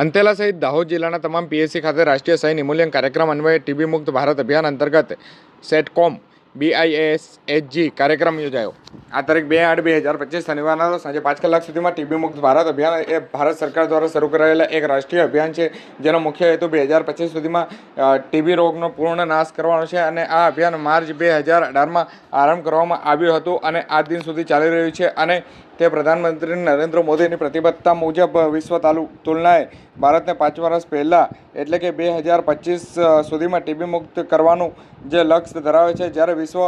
અંતેલા સહિત દાહોદ જિલ્લાના તમામ પીએસસી ખાતે રાષ્ટ્રીય સહી નિમૂલ્યન કાર્યક્રમ અન્વયે ટીબી મુક્ત ભારત અભિયાન અંતર્ગત સેટકોમ બીઆઈએસ એચજી કાર્યક્રમ યોજાયો. આ તારીખ બે આઠ બે હજાર પચીસ શનિવારના સાંજે પાંચ કલાક સુધીમાં ટીબી મુક્ત ભારત અભિયાન એ ભારત સરકાર દ્વારા શરૂ કરાયેલા એક રાષ્ટ્રીય અભિયાન છે, જેનો મુખ્ય હેતુ બે હજાર પચીસ સુધીમાં ટીબી રોગનો પૂર્ણ નાશ કરવાનો છે અને આ અભિયાન માર્ચ બે હજાર અઢારમાં આરંભ કરવામાં આવ્યું હતું અને આ દિન સુધી ચાલી રહ્યું છે અને તે પ્રધાનમંત્રી નરેન્દ્ર મોદીની પ્રતિબદ્ધતા મુજબ વિશ્વ તાલુ, તુલનાએ ભારતને પાંચ વર્ષ પહેલાં એટલે કે બે હજાર પચીસ સુધીમાં ટીબી મુક્ત કરવાનું જે લક્ષ્ય ધરાવે છે. જ્યારે વિશ્વ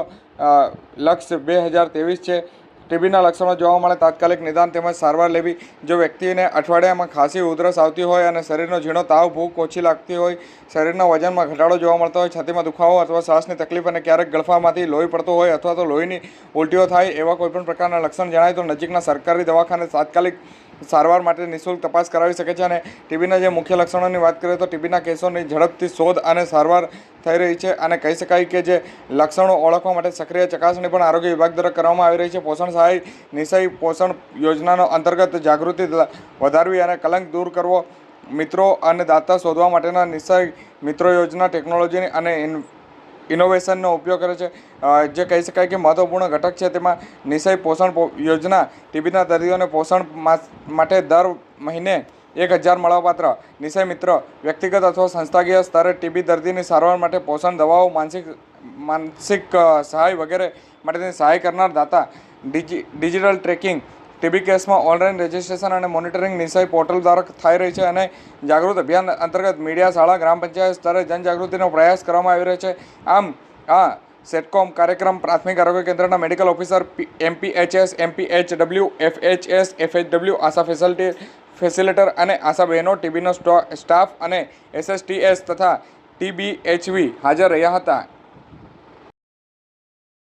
લક્ષ્ય બે હજાર ત્રેવીસ છે ટીબીના લક્ષણો જોવા મળે તાત્કાલિક નિદાન તેમજ સારવાર લેવી. જો વ્યક્તિને અઠવાડિયામાં ખાંસી, ઉધરસ આવતી હોય અને શરીરનો ઝીણો તાવ, ભૂખ ઓછી લાગતી હોય, શરીરના વજનમાં ઘટાડો જોવા મળતો હોય, છાતીમાં દુખાવો અથવા શ્વાસની તકલીફ અને ક્યારેક ગળફામાંથી લોહી પડતો હોય અથવા તો લોહીની ઉલટીઓ થાય, એવા કોઈપણ પ્રકારના લક્ષણ જણાય તો નજીકના સરકારી દવાખાને તાત્કાલિક સારવાર માટે નિઃશુલ્ક તપાસ કરાવી શકે છે અને ટીબીના જે મુખ્ય લક્ષણોની વાત કરીએ તો ટીબીના કેસોની ઝડપથી શોધ અને સારવાર થઈ રહી છે અને કહી શકાય કે જે લક્ષણો ઓળખવા માટે સક્રિય ચકાસણી પણ આરોગ્ય વિભાગ દ્વારા કરવામાં આવી રહી છે. પોષણ સહાય, નિશય પોષણ યોજનાનો અંતર્ગત જાગૃતિ વધારવી અને કલંક દૂર કરવો, મિત્રો અને દાતા શોધવા માટેના નિશય મિત્રો યોજના, ટેકનોલોજીની અને ઇનોવેશનનો ઉપયોગ કરે છે. જે કહી શકાય કે મહત્વપૂર્ણ ઘટક છે, તેમાં નિશય પોષણ યોજના, ટીબીના દર્દીઓને પોષણ માટે દર મહિને એક હજાર મળવાપાત્ર. નિશય મિત્ર, વ્યક્તિગત અથવા સંસ્થાકીય સ્તરે ટીબી દર્દીની સારવાર માટે પોષણ દવાઓ, માનસિક માનસિક સહાય વગેરે માટેની સહાય કરનાર દાતા. ડિજિ, ડિજિટલ ટ્રેકિંગ ટીબી કેસમાં ઓનલાઈન રજિસ્ટ્રેશન અને મોનિટરિંગ નિશાઈ પોર્ટલ દ્વારા થઈ રહી છે અને જાગૃત અભિયાન અંતર્ગત મીડિયા શાળા, ગ્રામ પંચાયત સ્તરે જનજાગૃતિનો પ્રયાસ કરવામાં આવી રહ્યો છે. આમ, આ સેટકોમ કાર્યક્રમ પ્રાથમિક આરોગ્ય કેન્દ્રના medical officer MPHS MPHW FHS FHW ASHA facility, facilitator અને આશા બહેનો, ટીબીનો સ્ટાફ અને એસએસટીએસ તથા ટીબીએચવી હાજર રહ્યા હતા.